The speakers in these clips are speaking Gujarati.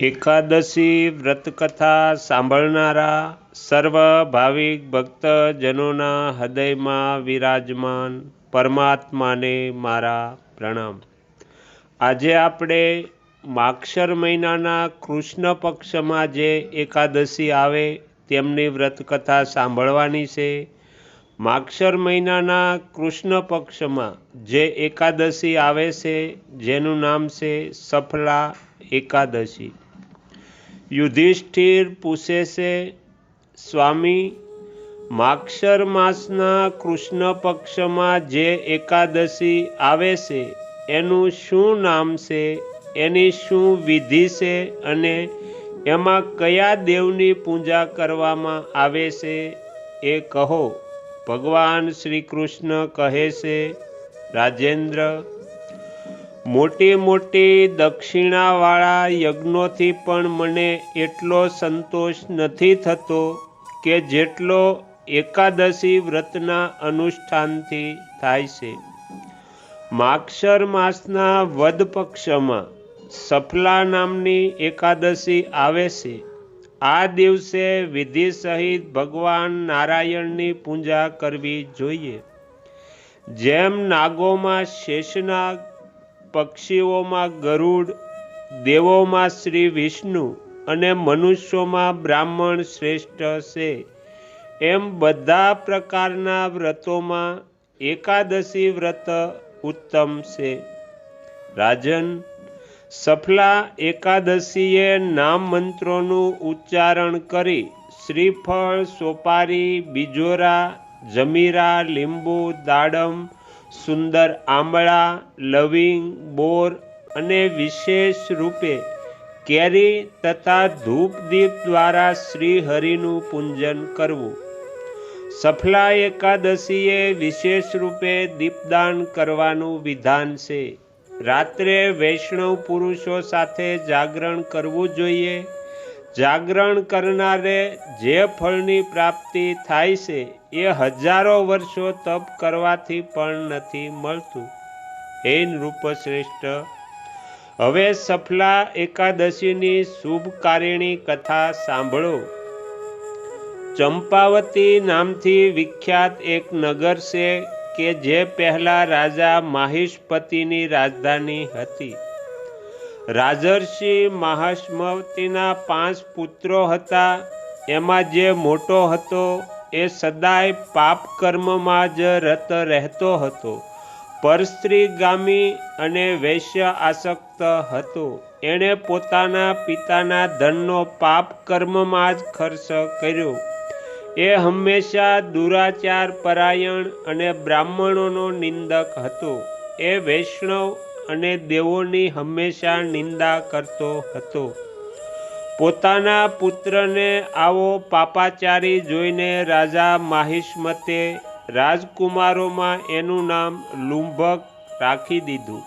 એકાદશી વ્રતકથા સાંભળનારા સર્વ ભાવિક ભક્તજનોના હૃદયમાં વિરાજમાન પરમાત્માને મારા પ્રણામ. આજે આપણે માક્ષર મહિનાના કૃષ્ણ પક્ષમાં જે એકાદશી આવે તેમની વ્રતકથા સાંભળવાની છે, માક્ષર મહિનાના કૃષ્ણ પક્ષમાં જે એકાદશી આવે છે, જેનું નામ છે સફલા એકાદશી. યુધિષ્ઠિર પૂછે છે, સ્વામી, માક્ષર માસના કૃષ્ણ પક્ષમાં જે એકાદશી આવે છે, એનું શું નામ છે, એની શું વિધિ છે અને એમાં કયા દેવની પૂજા કરવામાં આવે છે, એ કહો. ભગવાન શ્રી કૃષ્ણ કહે છે, રાજેન્દ્ર મોટી મોટી દક્ષિણાવાળા યજ્ઞોથી પણ મને એટલો સંતોષ નથી થતો કે જેટલો એકાદશી વ્રતના અનુષ્ઠાનથી થાય છે. માક્ષર માસના વદ પક્ષમાં સફલા નામની એકાદશી આવે છે. આ દિવસે વિધિ સહિત ભગવાન નારાયણની પૂજા કરવી જોઈએ. જેમ નાગોમાં શેષનાગ પક્ષીઓમાં ગરુડ, દેવોમાં શ્રી વિષ્ણુ અને મનુષ્યોમાં બ્રાહ્મણ શ્રેષ્ઠ છે. એમ બધા પ્રકારના વ્રતોમાં એકાદશી વ્રત ઉત્તમ છે. રાજન, સફલા એકાદશીએ નામ મંત્રોનું ઉચ્ચારણ કરી શ્રીફળ, સોપારી, બીજોરા, જમીરા, લીંબુ, દાડમ સુંદર આંબળા, લવિંગ, બોર અને વિશેષ રૂપે કેરી તથા ધૂપ દીપ દ્વારા શ્રીહરિનું પૂજન કરવું. સફલા એકાદશીએ વિશેષ રૂપે દીપદાન કરવાનું વિધાન છે. રાત્રે વૈષ્ણવ પુરુષો સાથે જાગરણ કરવું જોઈએ. જાગરણ કરનારે જે ફળની પ્રાપ્તિ થાય છે, એ હજારો વર્ષો તપ કરવાથી પણ નથી મળતું. હે નૃપશ્રેષ્ઠ હવે સફલા એકાદશીની શુભકારિણી કથા સાંભળો. ચંપાવતી નામથી વિખ્યાત એક નગર છે કે જે પહેલા રાજા માહિષ્પતિની રાજધાની હતી. રાજર્ષિ મહાસ્મવતીના પાંચ પુત્રો હતા. એમાં જે મોટો હતો, એ સદાય પાપ કર્મમાં જ રત રહેતો હતો. પરસ્ત્રીગામી અને વૈશ્ય આસક્ત હતો. એણે પોતાના પિતાના ધનનો પાપ કર્મમાં જ ખર્ચ કર્યો. એ હંમેશા દુરાચાર પરાયણ અને બ્રાહ્મણોનો નિંદક હતો. એ વૈષ્ણવ અને દેવોની હંમેશા નિંદા કરતો હતો. પોતાના પુત્રને આવો પાપાચારી જોઈને રાજા માહિષ્મતે રાજકુમારોમાં એનું નામ લુંભક રાખી દીધું.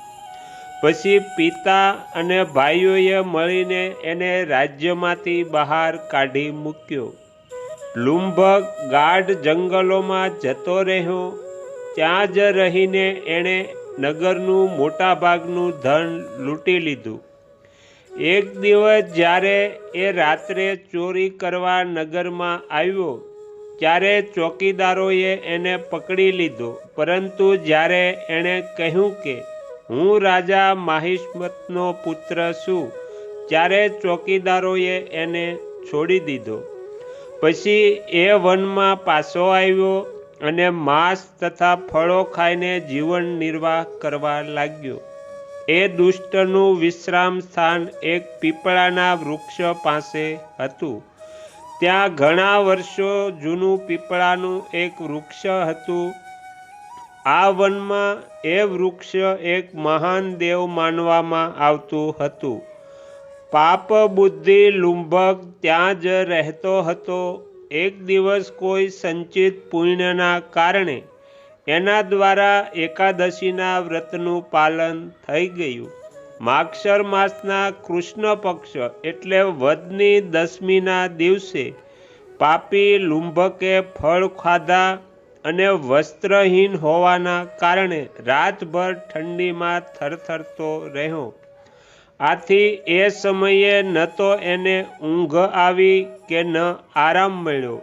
પછી પિતા અને ભાઈઓએ મળીને એને રાજ્યમાંથી બહાર કાઢી મૂક્યો. લુંભક ગાઢ જંગલોમાં જતો રહ્યો. ત્યાં જ રહીને એણે નગરનું મોટા ભાગનું ધન લૂંટી લીધું. એક દિવસ જ્યારે એ રાત્રે ચોરી કરવા નગરમાં આવ્યો, ત્યારે ચોકીદારોએ એને પકડી લીધો. પરંતુ જ્યારે એણે કહ્યું કે, હું રાજા માહિષ્મતનો પુત્ર છું, ત્યારે ચોકીદારોએ એને છોડી દીધો. પછી એ વનમાં પાછો આવ્યો અને માંસ તથા ફળો ખાઈને જીવન નિર્વાહ કરવા લાગ્યો. એ દુષ્ટનું વિશ્રામ સ્થાન એક પીપળાના વૃક્ષ પાસે હતું. ત્યાં ઘણા વર્ષો જૂનું પીપળાનું એક વૃક્ષ હતું. આ વનમાં એ વૃક્ષ એક મહાન દેવ માનવામાં આવતું હતું. પાપ બુદ્ધિ લુંભક ત્યાં જ રહેતો હતો. એક દિવસ કોઈ સંચિત પુણ્યના કારણે એના દ્વારા એકાદશીના વ્રતનું પાલન થઈ ગયું. માક્ષર માસના કૃષ્ણ પક્ષ એટલે વદની દસમીના દિવસે પાપી લુંભકે ફળ ખાધા અને વસ્ત્રહીન હોવાના કારણે રાતભર ઠંડીમાં થરથરતો રહ્યો. આથી એ સમયે ન તો એને ઊંઘ આવી કે ન આરામ મળ્યો.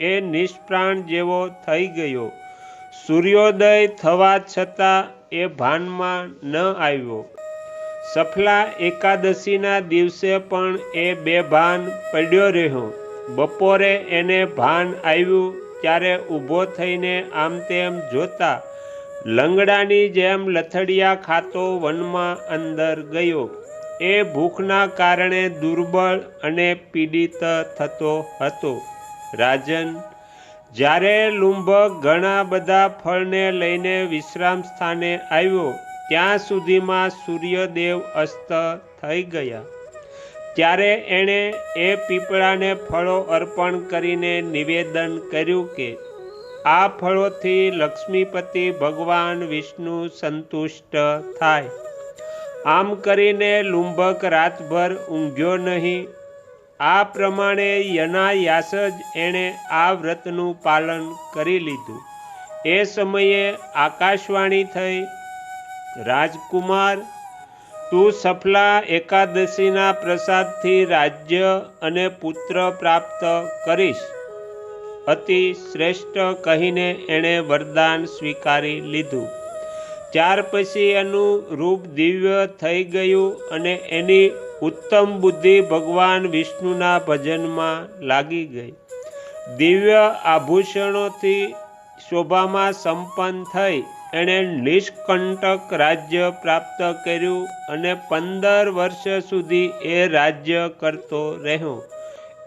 એ નિષ્પ્રાણ જેવો થઈ ગયો. સૂર્યોદય થવા છતાં એ ભાનમાં ન આવ્યો. સફલા એકાદશીના દિવસે પણ એ બેભાન પડ્યો રહ્યો. બપોરે એને ભાન આવ્યું ત્યારે ઊભો થઈને આમ તેમ જોતા લંગડાની જેમ લથડિયા ખાતો વનમાં અંદર ગયો. એ ભૂખના કારણે દુર્બળ અને પીડિત થતો હતો. રાજન, જ્યારે લુંબક ઘણા બધા ફળને લઈને વિશ્રામ સ્થાને આવ્યો, ત્યાં સુધીમાં સૂર્યદેવ અસ્ત થઈ ગયા. ત્યારે એણે એ પીપળાને ફળો અર્પણ કરીને નિવેદન કર્યું કે, આ ફળોથી લક્ષ્મીપતિ ભગવાન વિષ્ણુ સંતુષ્ટ થાય. આમ કરીને લુંબક રાતભર ઊંઘ્યો નહીં. આ પ્રમાણે યનાયાસ જ એણે આ વ્રતનું પાલન કરી લીધું. એ સમયે આકાશવાણી થઈ, રાજકુમાર, તું સફલા એકાદશીના પ્રસાદથી રાજ્ય અને પુત્ર પ્રાપ્ત કરીશ. અતિ શ્રેષ્ઠ કહીને એણે વરદાન સ્વીકારી લીધું. ત્યાર પછી એનું રૂપ દિવ્ય થઈ ગયું અને એની ઉત્તમ બુદ્ધિ ભગવાન વિષ્ણુના ભજનમાં લાગી ગઈ. દિવ્ય આભૂષણોથી શોભામાં સંપન્ન થઈ એણે નિષ્કંટક રાજ્ય પ્રાપ્ત કર્યું અને પંદર વર્ષ સુધી એ રાજ્ય કરતો રહ્યો.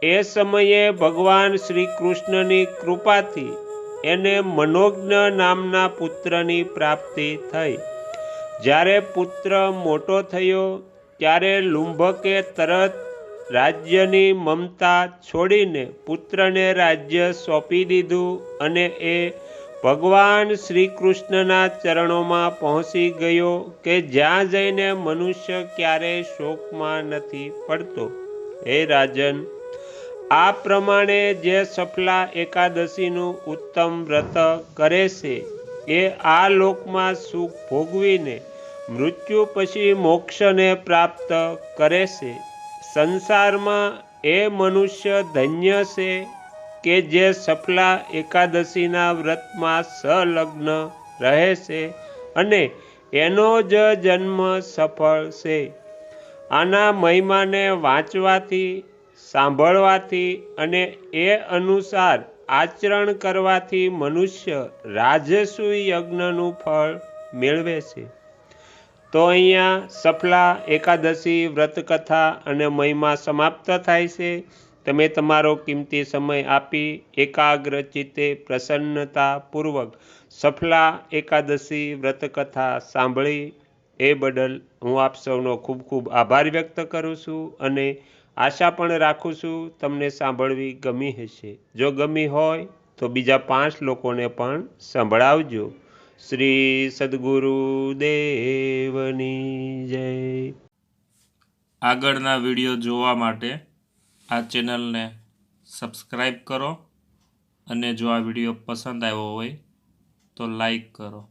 એ સમયે ભગવાન શ્રી કૃષ્ણની કૃપાથી એને મનોજ્ઞ નામના પુત્રની પ્રાપ્તિ થઈ. જ્યારે પુત્ર મોટો થયો, ત્યારે લુંભકે તરત રાજ્યની મમતા છોડીને પુત્રને રાજ્ય સોંપી દીધું અને એ ભગવાન શ્રી કૃષ્ણના ચરણોમાં પહોંચી ગયો કે જ્યાં જઈને મનુષ્ય ક્યારેય શોકમાં નથી પડતો. હે રાજન આ પ્રમાણે જે સફલા એકાદશીનું ઉત્તમ વ્રત કરે છે, એ આ લોકમાં સુખ ભોગવીને મૃત્યુ પછી મોક્ષને પ્રાપ્ત કરે છે. સંસારમાં એ મનુષ્ય ધન્ય છે કે જે સફલા એકાદશીના વ્રતમાં સંલગ્ન રહે છે અને એનો જ જન્મ સફળ છે. આના મહિમાને વાંચવાથી સાંભળવાથી અને એ અનુસાર આચરણ કરવાથી મનુષ્ય રાજસુ યજ્ઞનું ફળ મેળવે છે. તો અહીંયા સફલા, એકાદશી, વ્રતકથા અને મહિમા સમાપ્ત થાય છે. તમે તમારો કિંમતી સમય આપી એકાગ્ર ચિત્તે પ્રસન્નતાપૂર્વક સફલા, એકાદશી, વ્રતકથા સાંભળી. એ બદલ હું આપ સૌનો ખૂબ ખૂબ આભાર વ્યક્ત કરું છું અને આશા પણ રાખું છું તમને સાંભળવી ગમી હશે. જો ગમી હોય તો બીજા પાંચ લોકોને પણ સંભળાવજો. શ્રી સદગુરુ દેવની જય. આગળના વીડિયો જોવા માટે આ ચેનલને સબસ્ક્રાઈબ કરો અને જો આ વીડિયો પસંદ આવ્યો હોય તો લાઈક કરો.